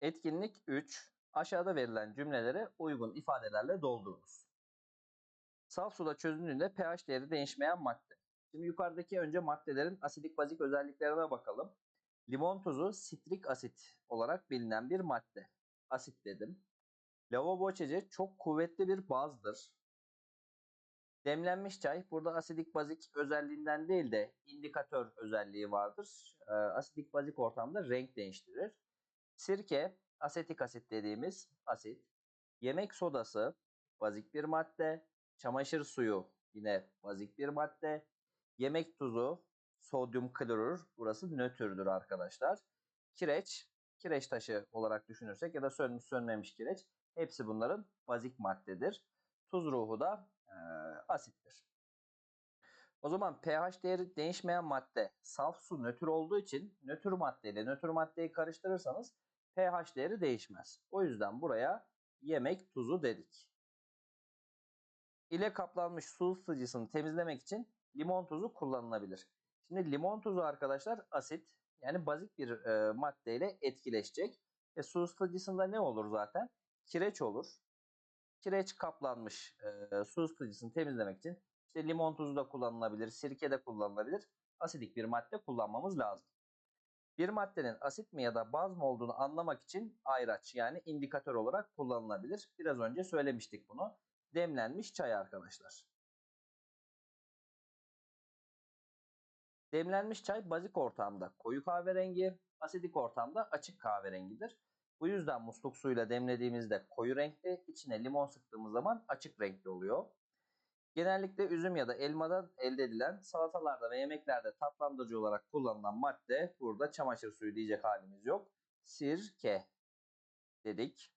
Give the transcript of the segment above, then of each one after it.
Etkinlik 3. Aşağıda verilen cümleleri uygun ifadelerle doldurunuz. Saf suda çözündüğünde pH değeri değişmeyen madde. Şimdi yukarıdaki önce maddelerin asidik bazik özelliklerine bakalım. Limon tuzu sitrik asit olarak bilinen bir madde. Asit dedim. Lavabo içeceği çok kuvvetli bir bazdır. Demlenmiş çay burada asidik bazik özelliğinden değil de indikatör özelliği vardır. Ee, asidik bazik ortamda renk değiştirir. Sirke, asetik asit dediğimiz asit. Yemek sodası, bazik bir madde. Çamaşır suyu yine bazik bir madde. Yemek tuzu, sodyum klorür. Burası nötrdür arkadaşlar. Kireç, kireç taşı olarak düşünürsek ya da sönmüş sönmemiş kireç. Hepsi bunların bazik maddedir. Tuz ruhu da e, asittir. O zaman pH değeri değişmeyen madde saf su nötr olduğu için nötr maddeyle nötr maddeyi karıştırırsanız pH değeri değişmez. O yüzden buraya yemek tuzu dedik. İle kaplanmış su ısıtıcısını temizlemek için limon tuzu kullanılabilir. Şimdi limon tuzu arkadaşlar asit yani bazik bir e, maddeyle etkileşecek. E, su ısıtıcısında ne olur zaten? Kireç olur. Kireç kaplanmış e, su ısıtıcısını temizlemek için işte limon tuzu da kullanılabilir, sirke de kullanılabilir. Asidik bir madde kullanmamız lazım. Bir maddenin asit mi ya da baz mı olduğunu anlamak için ayraç yani indikatör olarak kullanılabilir. Biraz önce söylemiştik bunu. Demlenmiş çay arkadaşlar. Demlenmiş çay bazik ortamda koyu kahverengi, asidik ortamda açık kahverengidir. Bu yüzden musluk suyuyla demlediğimizde koyu renkli, içine limon sıktığımız zaman açık renkli oluyor. Genellikle üzüm ya da elmadan elde edilen salatalarda ve yemeklerde tatlandırıcı olarak kullanılan madde burada çamaşır suyu diyecek halimiz yok. Sirke dedik.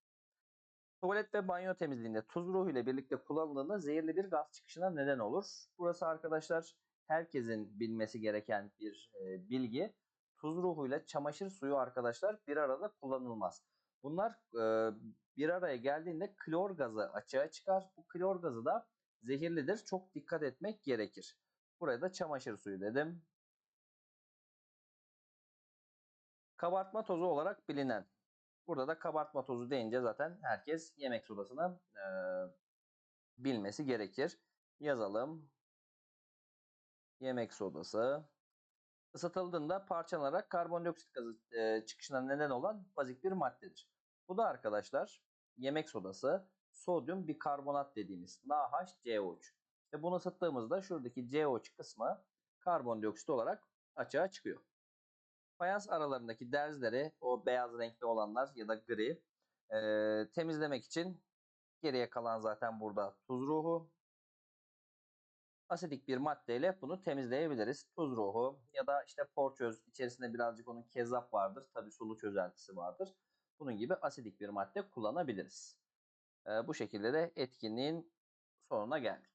Tuvalet ve banyo temizliğinde tuz ruhu ile birlikte kullanıldığında zehirli bir gaz çıkışına neden olur. Burası arkadaşlar herkesin bilmesi gereken bir e, bilgi. Tuz ruhuyla çamaşır suyu arkadaşlar bir arada kullanılmaz. Bunlar e, bir araya geldiğinde klor gazı açığa çıkar. Bu klor gazı da zehirlidir. Çok dikkat etmek gerekir. Buraya da çamaşır suyu dedim. Kabartma tozu olarak bilinen. Burada da kabartma tozu deyince zaten herkes yemek sodasını e, bilmesi gerekir. Yazalım. Yemek sodası. Isıtıldığında parçalanarak karbondioksit gazı e, çıkışına neden olan bazik bir maddedir. Bu da arkadaşlar yemek sodası sodyum bikarbonat dediğimiz NaHCO3. İşte bunu ısıttığımızda şuradaki CO3 kısmı karbondioksit olarak açığa çıkıyor. Fayans aralarındaki derzleri o beyaz renkli olanlar ya da gri e, temizlemek için geriye kalan zaten burada tuz ruhu. Asidik bir maddeyle bunu temizleyebiliriz. Tuz ruhu ya da işte porçöz içerisinde birazcık onun kezap vardır. Tabi sulu çözeltisi vardır. Bunun gibi asidik bir madde kullanabiliriz. Bu şekilde de etkinliğin sonuna geldik.